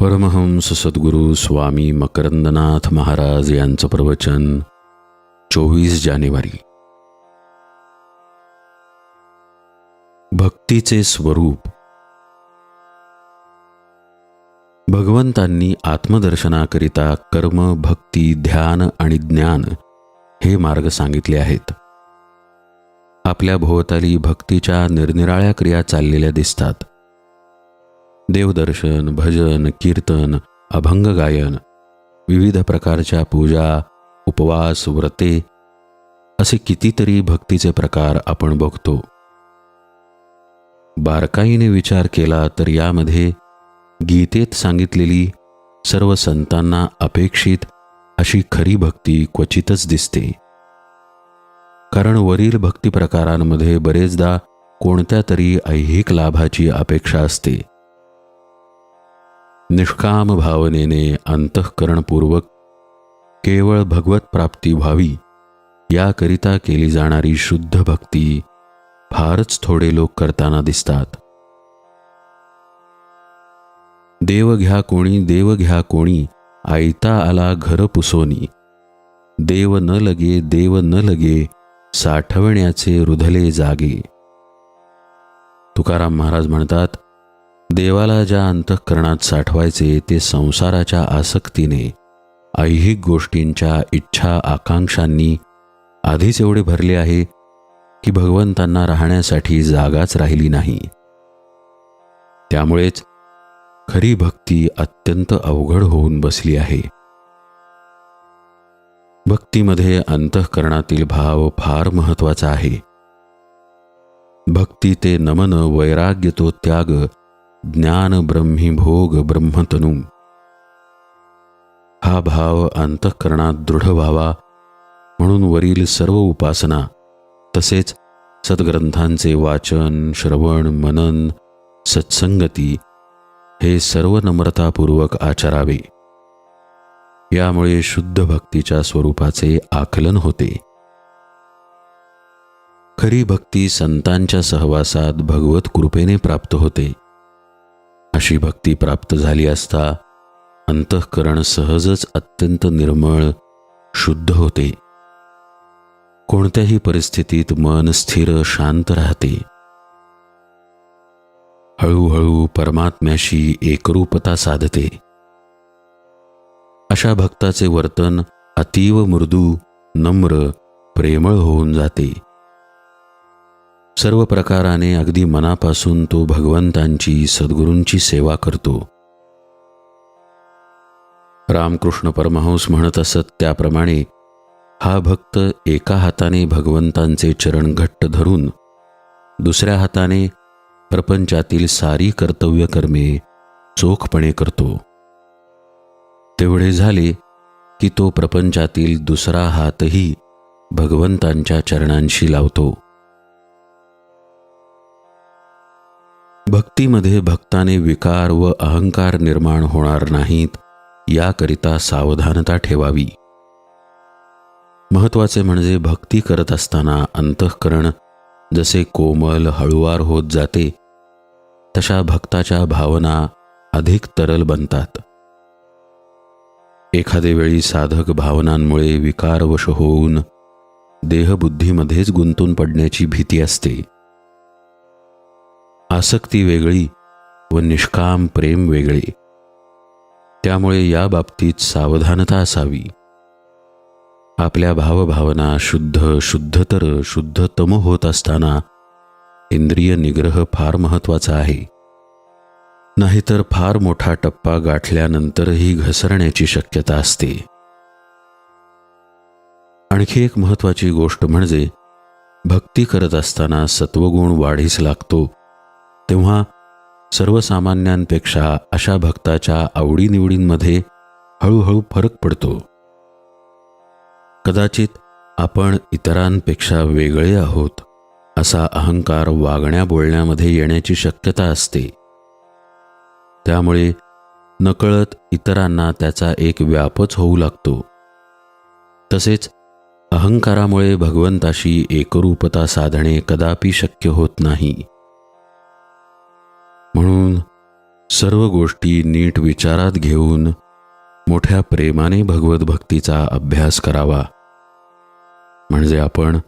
परमहंस सद्गुरू स्वामी मकरंदनाथ महाराज यांचं प्रवचन चोवीस जानेवारी. भक्तीचे स्वरूप. भगवंतांनी आत्मदर्शनाकरिता कर्म भक्ती ध्यान आणि ज्ञान हे मार्ग सांगितले आहेत. आपल्या भोवताली भक्तीच्या निरनिराळ्या क्रिया चाललेल्या दिसतात. देवदर्शन भजन कीर्तन अभंग गायन विविध प्रकारच्या पूजा उपवास व्रते असे कितीतरी भक्तीचे प्रकार आपण बघतो. बारकाईने विचार केला तर यामध्ये गीतेत सांगितलेली सर्व संतांना अपेक्षित अशी खरी भक्ती क्वचितच दिसते. कारण वरील भक्ती प्रकारांमध्ये बरेचदा कोणत्या तरी ऐहिक लाभाची अपेक्षा असते. निष्काम भावनेने अंतःकरणपूर्वक केवळ भगवत प्राप्ती व्हावी याकरिता केली जाणारी शुद्ध भक्ती फारच थोडे लोक करताना दिसतात. देव घ्या कोणी देव घ्या कोणी आयता आला घर पुसोनी. देव न लगे देव न लगे साठवण्याचे रुधले जागे. तुकाराम महाराज म्हणतात देवाला ज्या अंतःकरणात साठवायचे ते संसाराच्या आसक्तीने ऐहिक गोष्टींच्या इच्छा आकांक्षांनी आधीच एवढे भरले आहे की भगवंतांना राहण्यासाठी जागाच राहिली नाही. त्यामुळेच खरी भक्ती अत्यंत अवघड होऊन बसली आहे. भक्तीमध्ये अंतःकरणातील भाव फार महत्त्वाचा आहे. भक्ती ते नमन वैराग्य तो त्याग ज्ञान ब्रह्मी भोग ब्रह्मतनू। हा भाव अंतःकरणात दृढ व्हावा म्हणून वरील सर्व उपासना तसेच सद्ग्रंथांचे वाचन श्रवण मनन सत्संगती हे सर्व नम्रतापूर्वक आचरावे. यामुळे शुद्ध भक्तीच्या स्वरूपाचे आकलन होते. खरी भक्ती संतांच्या सहवासात भगवत कृपेने प्राप्त होते. अशी भक्ती प्राप्त झाली असता अंतःकरण सहजच अत्यंत निर्मळ शुद्ध होते. कोणत्याही परिस्थितीत मन स्थिर शांत राहते. हळूहळू परमात्म्याशी एकरूपता साधते. अशा भक्ताचे वर्तन अतीव मृदू नम्र प्रेमळ होऊन जाते. सर्व प्रकाराने अगदी मनापासून तो भगवंतांची सद्गुरूंची सेवा करतो. रामकृष्ण परमहंस म्हणत असत त्याप्रमाणे हा भक्त एका हाताने भगवंतांचे चरण घट्ट धरून दुसऱ्या हाताने प्रपंचातील सारी कर्तव्य कर्मे चोखपणे करतो. तेवढे झाले की तो प्रपंचातील दुसरा हातही भगवंतांच्या चरणांशी लावतो. भक्तीमध्ये भक्ताने विकार व अहंकार निर्माण होणार नाहीत याकरिता सावधानता ठेवावी. महत्त्वाचे म्हणजे भक्ती करत असताना अंतःकरण जसे कोमल हळुवार होत जाते तशा भक्ताच्या भावना अधिक तरल बनतात. एखादे वेळी साधक भावनांमुळे विकारवश होऊन देहबुद्धीमध्येच गुंतून पडण्याची भीती असते. आसक्ती वेगळी व निष्काम प्रेम वेगळे. त्यामुळे या बाबतीत सावधानता असावी. आपल्या भावभावना शुद्ध शुद्धतर शुद्धतम होत असताना इंद्रिय निग्रह फार महत्त्वाचा आहे. नाहीतर फार मोठा टप्पा गाठल्यानंतरही घसरण्याची शक्यता असते. आणखी एक महत्वाची गोष्ट म्हणजे भक्ती करत असताना सत्वगुण वाढीस लागतो तेव्हा सर्वसामान्यांपेक्षा अशा भक्ताच्या आवडीनिवडींमध्ये हळूहळू फरक पडतो. कदाचित आपण इतरांपेक्षा वेगळे आहोत असा अहंकार वागण्या बोलण्यामध्ये येण्याची शक्यता असते. त्यामुळे नकळत इतरांना त्याचा एक व्यापच होऊ लागतो. तसेच अहंकारामुळे भगवंताशी एकरूपता साधणे कदापि शक्य होत नाही. म्हणून सर्व गोष्टी नीट विचारात घेऊन मोठ्या प्रेमाने भगवत भक्तीचा अभ्यास करावा. म्हणजे आपण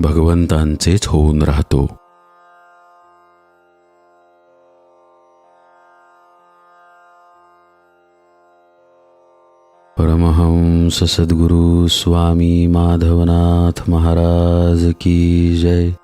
भगवंतांचेच होऊन राहतो. परमहंस सद्गुरु स्वामी माधवनाथ महाराज की जय.